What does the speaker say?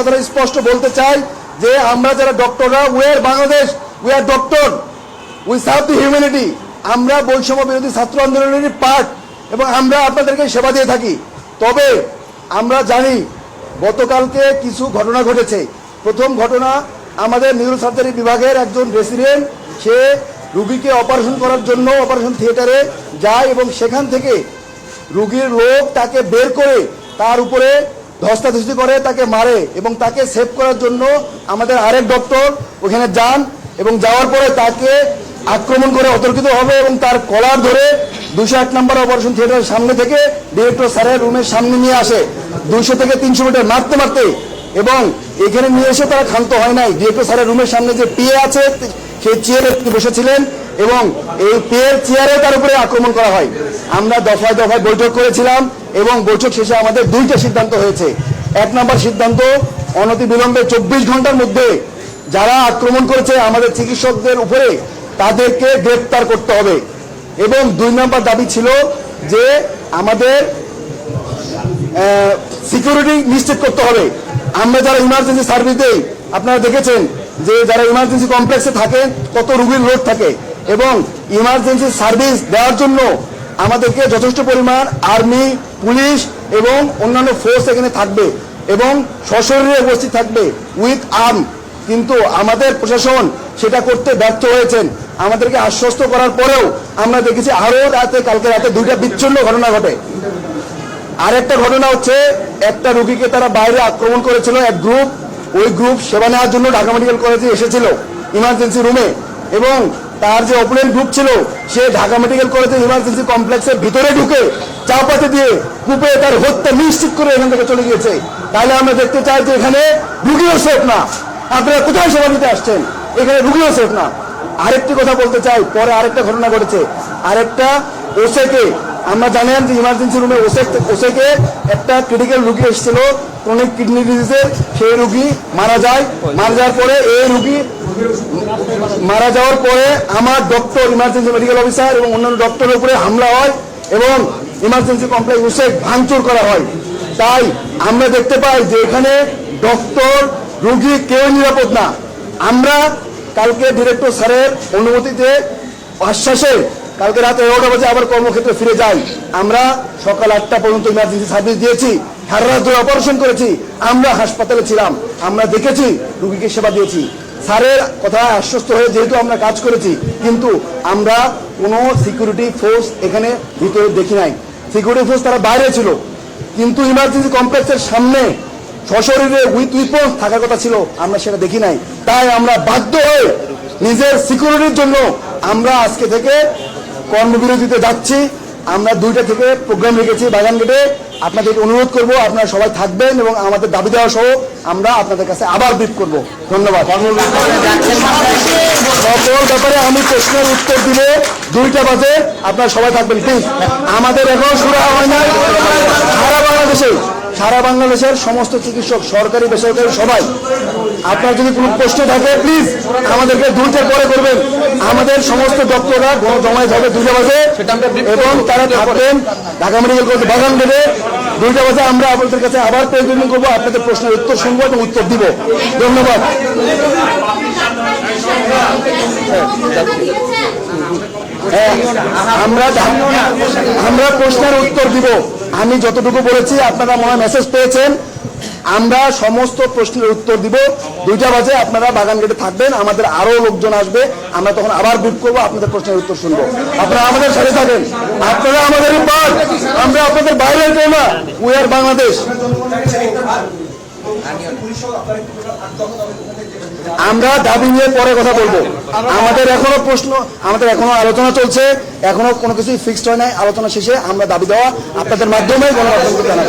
কথাটা স্পষ্ট বলতে চাই যে আমরা যারা ডক্টররা we are Bangladesh we are doctor we serve the humanity আমরা বৈষম্য বিরোধী ছাত্র আন্দোলনের পার্ট এবং আমরা আপনাদেরকে সেবা দিয়ে থাকি। তবে আমরা জানি, গতকালকে কিছু ঘটনা ঘটেছে। প্রথম ঘটনা, আমাদের নিউরো সার্জারি বিভাগের একজন রেসিডেন্ট সে রুগীকে অপারেশন করার জন্য অপারেশন থিয়েটারে যায় এবং সেখান থেকে রুগীর লোক তাকে বের করে তার উপরে ধস্তাধস্তি করে, তাকে মারে এবং তাকে সেভ করার জন্য আমাদের আরেক ডক্টর ওখানে যান এবং যাওয়ার পরে তাকে আক্রমণ করে অতর্কিত হবে এবং তার কলার ধরে দুশো এক নম্বর অপারেশন থিয়েটারের সামনে থেকে ডিরেক্টর স্যারের রুমের সামনে নিয়ে আসে। দুইশো থেকে তিনশো মিটার মারতে মারতে এবং এখানে নিয়ে এসে তারা ক্ষান্ত হয় নাই। ডিরেক্টর স্যারের রুমের সামনে যে পিএ আছে সেই চেয়ারে বসেছিলেন। এবং এই পেয়ের চেয়ারে তার উপরে আক্রমণ করা হয়। আমরা দফায় দফায় বৈঠক করেছিলাম এবং বৈঠক শেষে আমাদের দুইটা সিদ্ধান্ত হয়েছে। এক নম্বর সিদ্ধান্ত, অনতি বিলম্বে চব্বিশ ঘণ্টার মধ্যে যারা আক্রমণ করেছে আমাদের চিকিৎসকদের উপরে তাদেরকে গ্রেপ্তার করতে হবে। এবং দুই নম্বর দাবি ছিল যে আমাদের সিকিউরিটি নিশ্চিত করতে হবে। আমরা যারা ইমার্জেন্সি সার্ভিস দেই, আপনারা দেখেছেন যে যারা ইমার্জেন্সি কমপ্লেক্সে থাকে, কত রুগীর লোড থাকে। এবং ইমার্জেন্সি সার্ভিস দেওয়ার জন্য আমাদেরকে যথেষ্ট পরিমাণ আর্মি পুলিশ এবং অন্যান্য ফোর্স এখানে থাকবে এবং সশরীরে উপস্থিত থাকবে উইথ আর্ম কিন্তু আমাদের প্রশাসন সেটা করতে ব্যর্থ হয়েছেন। আমাদেরকে আশ্বস্ত করার পরেও আমরা দেখেছি আরও রাতে, কালকে রাতে দুইটা বিচ্ছিন্ন ঘটনা ঘটে। আরেকটা ঘটনা হচ্ছে, একটা রুগীকে তারা বাইরে আক্রমণ করেছিল এক গ্রুপ ওই গ্রুপ সেবা নেওয়ার জন্য ঢাকা মেডিকেল কলেজে এসেছিল ইমার্জেন্সি রুমে এবং তার যে অপোনেন্ট গ্রুপ ছিল, সে ঢাকা মেডিকেল কলেজের ইমার্জেন্সি কমপ্লেক্সের ভিতরে ঢুকে চাপাতে দিয়ে কূপে তার হত্যা নিশ্চিত করে এখান থেকে চলে গিয়েছে। তাহলে আমরা দেখতে চাই যে এখানে রুগীও সেফ না। আপনারা কোথায় সেবা দিতে আসছেন? এখানে রুগীও সেফ না। আরেকটি কথা বলতে চাই, পরে আরেকটা ঘটনা ঘটেছে। আরেকটা ওসেকে আমরা জানেন যে ইমার্জেন্সি রুমে ওসে ওসেকে একটা ক্রিটিক্যাল রুগী এসেছিল ক্রনিক কিডনি ডিজিজের সেই রুগী মারা যায়। মারা যাওয়ার পরে এই রুগী মারা যাওয়ার পরে আমার ডক্টর ইমার্জেন্সি মেডিকেল অফিসার এবং অন্যান্য ডক্টরের উপরে হামলা হয় এবং ইমার্জেন্সি কমপ্লেক্স ওসে ভাঙচুর করা হয়। তাই আমরা দেখতে পাই যে এখানে ডক্টর রুগী কেউ নিরাপদ না। আমরা কালকে ডিরেক্টর স্যারের অনুমতিতে আশ্বাসে কালকে রাত এগারোটা বাজে আবার কর্মক্ষেত্রে ফিরে যাই। আমরা সকাল আটটা পর্যন্ত ইমার্জেন্সি সার্ভিস দিয়েছি, সারা রাত অপারেশন করেছি, আমরা হাসপাতালে ছিলাম। আমরা দেখেছি রুগীকে সেবা দিয়েছি। স্যারের কথা আশ্বস্ত হয়ে যেহেতু আমরা কাজ করেছি, কিন্তু আমরা কোনো সিকিউরিটি ফোর্স এখানে ভিতরে দেখি নাই। সিকিউরিটি ফোর্স তারা বাইরে ছিল, কিন্তু ইমার্জেন্সি কমপ্লেক্সের সামনে সশরীরে উইথ উইপন্স থাকার কথা ছিল, আমরা সেটা দেখি নাই। তাই আমরা বাধ্য হয়ে নিজের সিকিউরিটির জন্য আমরা আজকে থেকে কর্মবিরতিতে যাচ্ছি। আমরা দুইটা থেকে প্রোগ্রাম রেখেছি বাগান গেটে আপনাদেরকে অনুরোধ করব, আপনারা সবাই থাকবেন এবং আমাদের দাবি দেওয়া সহ আমরা আপনাদের কাছে আবার ব্রিফ করব। ধন্যবাদ। সকল ব্যাপারে আমি প্রশ্নের উত্তর দিলে দুইটা বাজে, আপনারা সবাই থাকবেন প্লিজ আমাদের এখন শুরু হয় নাই। সারা বাংলাদেশের সমস্ত চিকিৎসক সরকারি বেসরকারি সবাই। আপনার যদি কোনো প্রশ্ন থাকে প্লিজ আমাদেরকে দুইটা পরে করবেন। আমাদের সমস্ত ডক্টররা জমায়েত হবে দুইটা বাজে। এবং তারা থাকবেন ঢাকা মেডিকেল কলেজ বাগান দেবে দুইটা বাজে আমরা আপনাদের কাছে আবার প্রেজেন্ট করব আপনাদের প্রশ্নের উত্তর শুনব এবং উত্তর দিব। ধন্যবাদ। হ্যাঁ, আমরা আমরা প্রশ্নের উত্তর দিব। আমি যতটুকু বলেছি, আপনারা মনে মেসেজ পেয়েছেন। আমরা সমস্ত প্রশ্নের উত্তর দিব। দুইটা বাজে, আপনারা বাগান গেটে থাকবেন। আমাদের আরও লোকজন আসবে। আমরা তখন আবার গ্রুপ করব, আপনাদের প্রশ্নের উত্তর শুনব। আপনারা আমাদের সাথে থাকেন। আপনারা আমাদের আমরা আপনাদের বাইরে কেউ না। উই আর বাংলাদেশ আমরা দাবি নিয়ে পরে কথা বলব। আমাদের এখনও প্রশ্ন আমাদের এখনও আলোচনা চলছে। এখনও কোনো কিছুই ফিক্সড হয় নাই। আলোচনা শেষে আমরা দাবি দেওয়া আপনাদের মাধ্যমে গণমাধ্যমকে জানাব।